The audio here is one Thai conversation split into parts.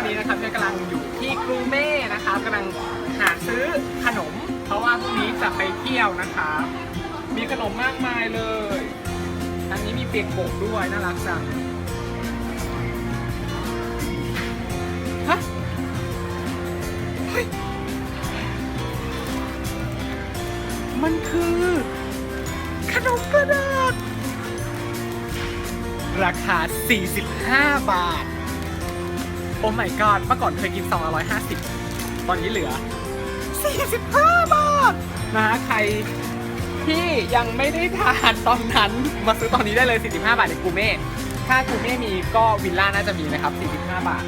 วันนี้นะครับเนี่ยกำลังอยู่ที่กรูเม่นะครับกำลังหาซื้อขนม เพราะว่าพรุ่งนี้จะไปเที่ยวนะครับมีขนมมากมายเลย อันนี้มีเปียกโกด้วยน่ารักจังฮะเฮ้ยมันคือ ขนมกระดาษ ราคา 45 บาท โอ้ my god เมื่อก่อนเคยกินซองละ150ตอนนี้เหลือ 45 บาทนะฮะใครที่ยังไม่ได้ทานตอนนั้น มาซื้อตอนนี้ได้เลย 45 บาทในกูเม่ ถ้ากูเม่มีก็วิลล่าน่าจะมีนะครับ 45 บาท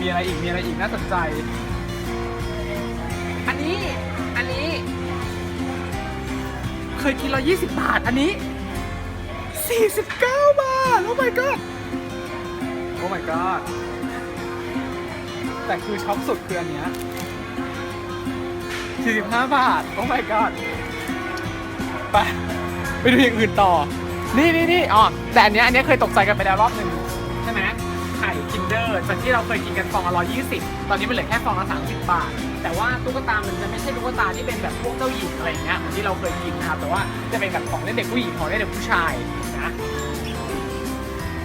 มีอะไรอีก มีอะไรอีกน่าสนใจ อันนี้ อันนี้ เคยกินละ20บาท อันนี้ 49 บาท โอ้ my god โอ้ my god แต่คือช็อปสุดคืออันเนี้ย45 บาท โอ้ my god ไปไปดูอย่างอื่นต่อ นี่นี่นี่อ๋อแต่อันเนี้ยอันเนี้ยเคยตกใจกันไปแล้วรอบหนึ่งใช่ไหมไข่คินเดอร์จากที่เราเคยกินกันฟองละ120ตอนนี้มันเหลือแค่ฟองละ30บาท แต่ว่าตุ๊กตามันจะไม่ใช่ตุ๊กตาที่เป็นแบบพวกเจ้าหญิงอะไรเงี้ยเหมือนที่เราเคยกินนะครับ แต่ว่าจะเป็นแบบของเล่นเด็กผู้หญิงของเล่นเด็กผู้ชายนะ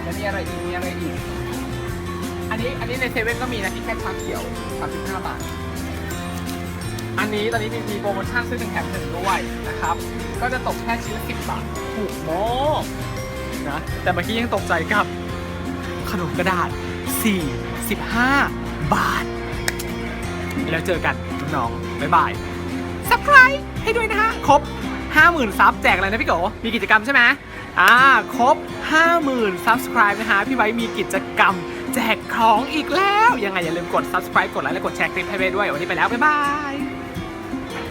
แล้วมีอะไรอีกมีอะไรอีก อันนี้อันนี้ในเซเว่นก็มีนะที่แค่ชาเขียว35บาท อันนี้ตอนนี้มีมีโปรโมชั่นซื้อหนึ่งแถมหนึ่งด้วยนะครับ ก็จะตกแค่ชิ้นละ10บาทถูกมากนะ แต่เมื่อกี้ยังตกใจกับขนมกระดาษ 45 บาท แล้วเจอกันน้องๆบ๊ายบายซับ s c r i b e ให้ด้วยนะฮะครบ 50,000 ซับแจกอะไรนะพี่โกมีกิจกรรมใช่ไหมอ่า ครบ 50,000 subscribe นะฮะพี่ไว้มีกิจกรรม จกของอีกแล้ว ยังไงอย่าลืมกด subscribe กดไลค์และกดแชร์คลิปให้เว้ด้วย วันนี้ไปแล้ว บ๊ายบาย